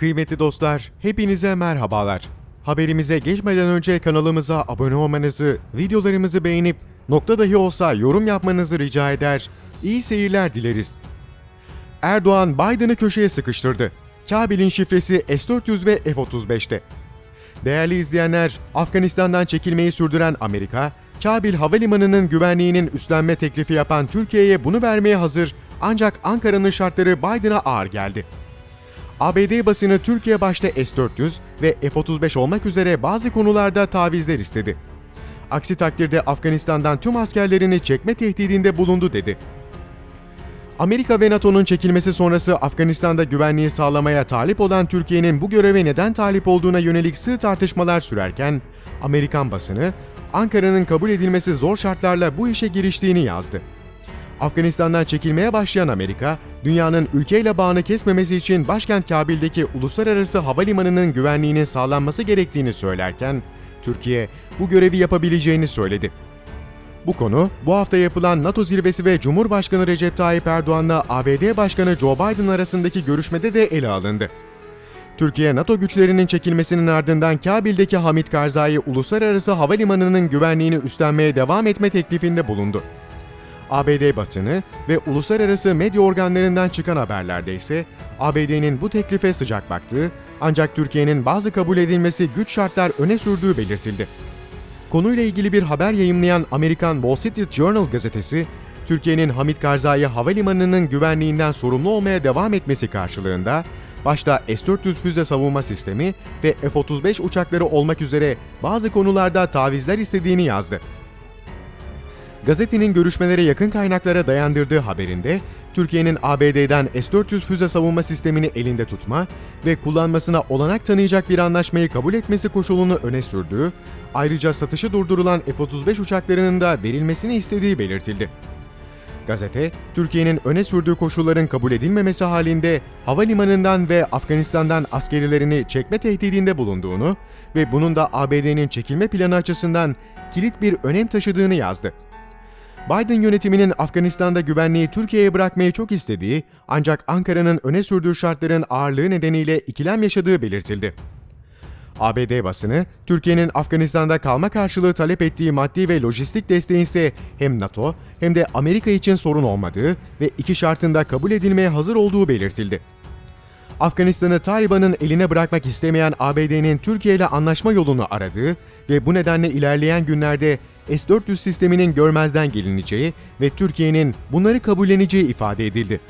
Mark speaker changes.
Speaker 1: Kıymetli dostlar, hepinize merhabalar. Haberimize geçmeden önce kanalımıza abone olmanızı, videolarımızı beğenip nokta dahi olsa yorum yapmanızı rica eder. İyi seyirler dileriz. Erdoğan Biden'ı köşeye sıkıştırdı. Kabil'in şifresi S-400 ve F-35'te. Değerli izleyenler, Afganistan'dan çekilmeyi sürdüren Amerika, Kabil Havalimanı'nın güvenliğinin üstlenme teklifi yapan Türkiye'ye bunu vermeye hazır ancak Ankara'nın şartları Biden'a ağır geldi. ABD basını Türkiye başta S-400 ve F-35 olmak üzere bazı konularda tavizler istedi. Aksi takdirde Afganistan'dan tüm askerlerini çekme tehdidinde bulundu dedi. Amerika ve NATO'nun çekilmesi sonrası Afganistan'da güvenliği sağlamaya talip olan Türkiye'nin bu göreve neden talip olduğuna yönelik sığ tartışmalar sürerken, Amerikan basını Ankara'nın kabul edilmesi zor şartlarla bu işe giriştiğini yazdı. Afganistan'dan çekilmeye başlayan Amerika, dünyanın ülkeyle bağını kesmemesi için başkent Kabil'deki uluslararası havalimanının güvenliğinin sağlanması gerektiğini söylerken, Türkiye bu görevi yapabileceğini söyledi. Bu konu, bu hafta yapılan NATO zirvesi ve Cumhurbaşkanı Recep Tayyip Erdoğan'la ABD Başkanı Joe Biden arasındaki görüşmede de ele alındı. Türkiye, NATO güçlerinin çekilmesinin ardından Kabil'deki Hamit Karzai Uluslararası Havalimanı'nın güvenliğini üstlenmeye devam etme teklifinde bulundu. ABD basını ve uluslararası medya organlarından çıkan haberlerde ise ABD'nin bu teklife sıcak baktığı ancak Türkiye'nin bazı kabul edilmesi güç şartlar öne sürdüğü belirtildi. Konuyla ilgili bir haber yayımlayan Amerikan Wall Street Journal gazetesi, Türkiye'nin Hamit Karzai Havalimanı'nın güvenliğinden sorumlu olmaya devam etmesi karşılığında, başta S-400 füze savunma sistemi ve F-35 uçakları olmak üzere bazı konularda tavizler istediğini yazdı. Gazetenin görüşmelere yakın kaynaklara dayandırdığı haberinde, Türkiye'nin ABD'den S-400 füze savunma sistemini elinde tutma ve kullanmasına olanak tanıyacak bir anlaşmayı kabul etmesi koşulunu öne sürdüğü, ayrıca satışı durdurulan F-35 uçaklarının da verilmesini istediği belirtildi. Gazete, Türkiye'nin öne sürdüğü koşulların kabul edilmemesi halinde havalimanından ve Afganistan'dan askerilerini çekme tehdidinde bulunduğunu ve bunun da ABD'nin çekilme planı açısından kilit bir önem taşıdığını yazdı. Biden yönetiminin Afganistan'da güvenliği Türkiye'ye bırakmayı çok istediği ancak Ankara'nın öne sürdüğü şartların ağırlığı nedeniyle ikilem yaşadığı belirtildi. ABD basını, Türkiye'nin Afganistan'da kalma karşılığı talep ettiği maddi ve lojistik desteğin ise hem NATO hem de Amerika için sorun olmadığı ve iki şartında kabul edilmeye hazır olduğu belirtildi. Afganistan'ı Taliban'ın eline bırakmak istemeyen ABD'nin Türkiye ile anlaşma yolunu aradığı ve bu nedenle ilerleyen günlerde S-400 sisteminin görmezden gelineceği ve Türkiye'nin bunları kabulleneceği ifade edildi.